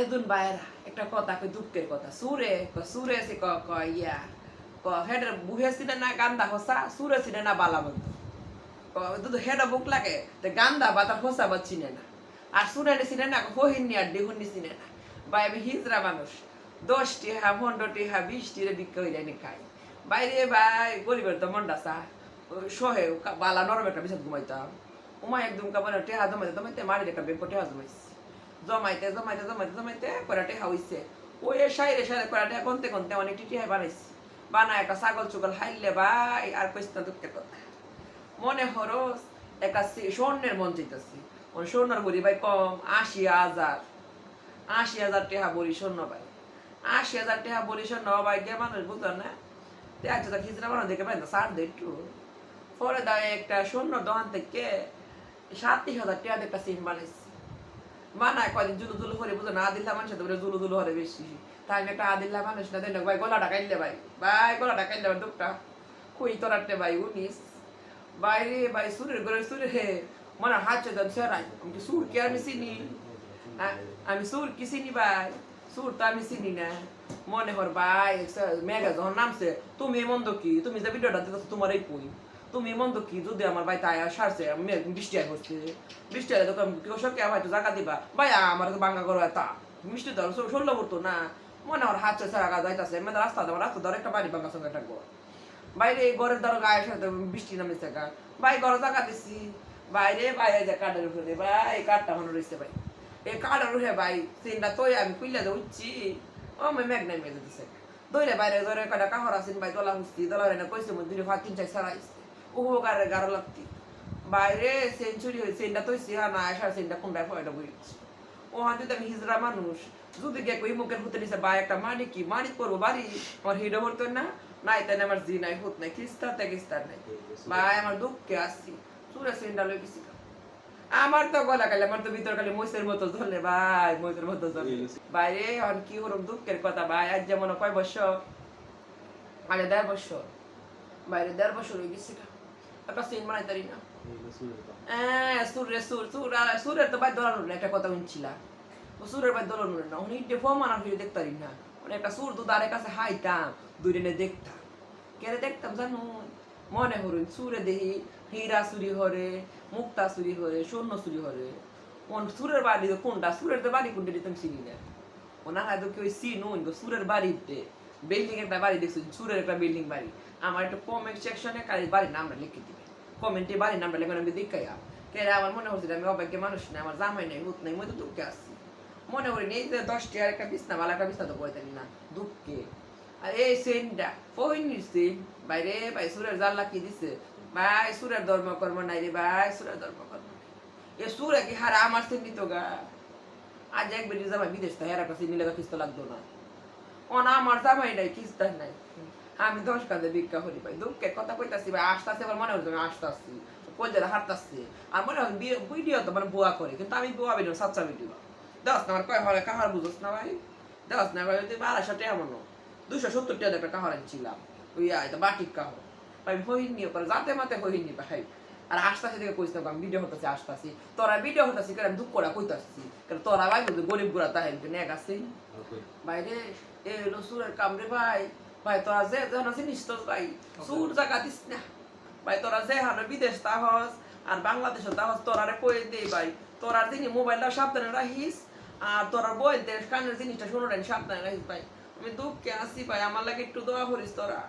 এদুন বাইরা, একটা কথা কই দুঃখের কথা। সুরে সুরে সে ক ক ইয়া ক হেড বুহে সিনে না গান্দা হসা, সুরে সিনে না বালা বন্ধ দুধ হেড বুক লাগে, তে গান্দা বা তার হসা বা চিনে না। আর সুরে নে সিনে না হহিনি আর ডিহুনি সিনে না। বাই আমি হিজরা মানুষ, দশটি হা, পনেরোটি হা, বিশটি রে বিক্রি হয়ে যায় খাই বাইরে ভাই গরিবের তো মন্ডা চা। সহে বালা নরম একটা বিছাত ঘুমাইতাম। উমা একদম কাপড় টেহা জমাইতে জমাইতে মারির একটা বেগ টেহা জমাইছি। জমাইতে জমাইতে জমাইতে জমাইতে করা টেহা হইছে। ওই সাইরে করা টেহা কনতে কনতে অনেক টিটিহাই বানাইছি। বানায় একটা ছাগল চুগল হাইলে ভাই, আর কইস না দুঃখের কথা মনে হরস একটা স্বর্ণের মন চাইতেছি স্বর্ণের বড়ি ভাই কম আশি হাজার। আশি হাজার টেহা বড়ি স্বর্ণ ভাই। আশি হাজার টেহা বড়ি স্বর্ণ ভাই গে মানুষ বুঝলো না? দেখা যাচ্ছে খিচড়া বানানো দেখে পাই না, সার দে একটু। পরে দাঁড়িয়ে একটা স্বর্ণ দোকান থেকে সাতত্রিশ হাজার টাকা একটা সিম বানাইছি। বানায় কদিন জুলু জুলু করে বুঝো, না আদিল্লা মানুষ তো জুলু জুলু হরে বেশি। তাই আমি একটা আদিল্লা মানুষ না দেন ভাই গলা ডাকাইলে ভাই। ভাই গলা ডাকাইলে ভাই দুঃখটা খুই তোরাতে ভাই উনিশ বাইরে ভাই সুরের ঘরে সুরে। হে মনে হাত চেতন সেরাই আমি সুর কি আমি চিনি? আমি সুর কি চিনি ভাই? সুর তো আমি চিনি না। মনে হর ভাই মেঘা যখন নামছে। তুমি মন্দ কি? তুমি যে ভিডিওটা দিতেছো তোমার এই কই? তুমি মন্দ কি? যদি আমার ভাই তাই সারছে বৃষ্টি আয় করছে বৃষ্টি আয় তো কেউ সব কে ভাই তো জায়গা দিবা। ভাই, আমার বাঙ্গা করো তা। মিষ্টি ধরো ষোলো পড়তো না। মনে হর হাত চেয়ে সারা যাইতাছে। মানে রাস্তা দেবো রাস্তা ধরো একটা বাড়ি বাঙ্গা সঙ্গে থাকব বাইরে এই ঘরের ধরো গায়ের সাথে বৃষ্টি নামে থাকা ভাই, ঘরে জায়গা দিছি। বাইরে বাইরে যে কাঠের উপরে। ভাই, কাঠটা মনে রয়েছে ভাই। এই কাঠের উপরে ভাই, সিনটা তো আমি কুইলা দিয়ে উঠছি। ও আমি নাই মেঘ দিছে দইরে বাইরে ধরে কয়টা কাহর আছেন ভাই, দলা হুসতি দলা রে কইছে মধ্যে তিন, চার সারাইছে উহু গারে লাগতি। বাইরে সেঞ্চুরি হয়েছে তো সিহা না আসার ফয়টা ও হান যদি আমি হিজড়া মানুষ, যদি গে কই মুখের হতে নিছে বা একটা মানি কি? মানি করব বাড়ি? আমার হিডো হতো না। আমার জি নাই, হুত নাই তে নাই। আমার দুঃখে আসছি লই গেছি আমার তো গলা কালে, আমার তো ভিতর কালে মহিষের মতো জ্বলে, ভাই, মহিষের মতো জ্বলে। বাইরে আর কি ওরম দুঃখের কথা, ভাই? আজ যেমন কয় বছর? আগে দেড় বছর। বাইরে দেড় বছর হয়ে গেছি একটা সিন বানাই তারি না হ্যাঁ সুরে সুর সুর সুরের তো ভাই দোলানোর একটা কথা সুরের ভাই দোলানোর না উনি ডে ফর্ম ফিরে দেখতে না মানে একটা সুর তো দাঁড়ের কাছে হাইতাম দেখতাম দেখতাম জানো মনে হরুন সুরে দেহি হীরা চুরি হরে মুক্তা চুরি হরে স্বর্ণ চুরি হরে কোন সুরের বাড়ি কোনটা সুরের তো বাড়ি কোনটা দিতাম চিনি না ওনার হয়তো কেউ চিনুন সুরের বাড়িতে বিল্ডিং একটা বাড়ি দেখছি সুরের একটা বিল্ডিং বাড়ি। আমার একটা কমেন্ট সেকশনে কারি বাড়ির নামটা লিখে দিবে। কমেন্টে বাড়ির নামটা লেখেন আমি দেখাইয়া কে আমার মনে হচ্ছে আমি অবাক্য মানুষ না, আমার জামাই নাই হুত নাই তো দুঃখে আসছি মনে করি এই যে দশটি আর একটা বিছনা, ভালো একটা বিছনা তো বইতানি না, দুঃখে। আর এই সেনটা ফহিনীর সেন বাইরে, ভাই, সুরের জাল্লা কি দিছে? ভাই, সুরের ধর্ম কর্ম নাই রে ভাই, সুরের ধর্ম কর্ম এ সুরে কি হারা আমার সেন দিত গা। আজ এক বেটি জামাই বিদেশ তো হেরা কাছে নিলে খিস্ত লাগতো না। অন আমার জামাই নাই খিস্তা নাই। আমি দশ কাঁদে ভিক্ষা করি ভাই দুঃখের কথা কইতাছি ভাই, আসতাছি আবার মনে হচ্ছে আমি আসতাছি কইলে হাঁটতাছি। আর মনে হয় ভিডিও তো মানে বুয়া করে, কিন্তু আমি বুয়া ভিডিও সাচ্চা ভিডিও দশ না আমার কয় হলে কাহার বুঝোস না ভাই? দশ না ভাই তুই আড়াইশো টাকা মনো দুশো সত্তর টাকা একটা কাহার আনছিলাম। ওই আয়, তো বাটিক কাহর। ভাই হইনি করে যাতে মাতে হইনি ভাই। আর আসতাছি থেকে কইস না আমি ভিডিও হতাছি আসতাছি তোরা ভিডিও হতাছি কারণ আমি দুঃখ করা কইতাছি? কারণ তোরা ভাই বলতে গরিব গুড়া তাই নেক আছে? বাইরে এ হলো সুরের কামড়ে ভাই। ভাই তোরা যে যেন জিনিস তো ভাই। সুর জায়গা দিস না। ভাই তোরা যে হানো বিদেশ তাহস আর বাংলাদেশ তাহস তোরা রে কই দে ভাই। তোরা যিনি মোবাইলটা সাবধানে রাখিস আর তোরা বই দে কানের জিনিসটা শুনো সাবধানে রাখিস ভাই। আমি দুঃখে আসি ভাই আমার লাগে একটু দোয়া করিস তোরা।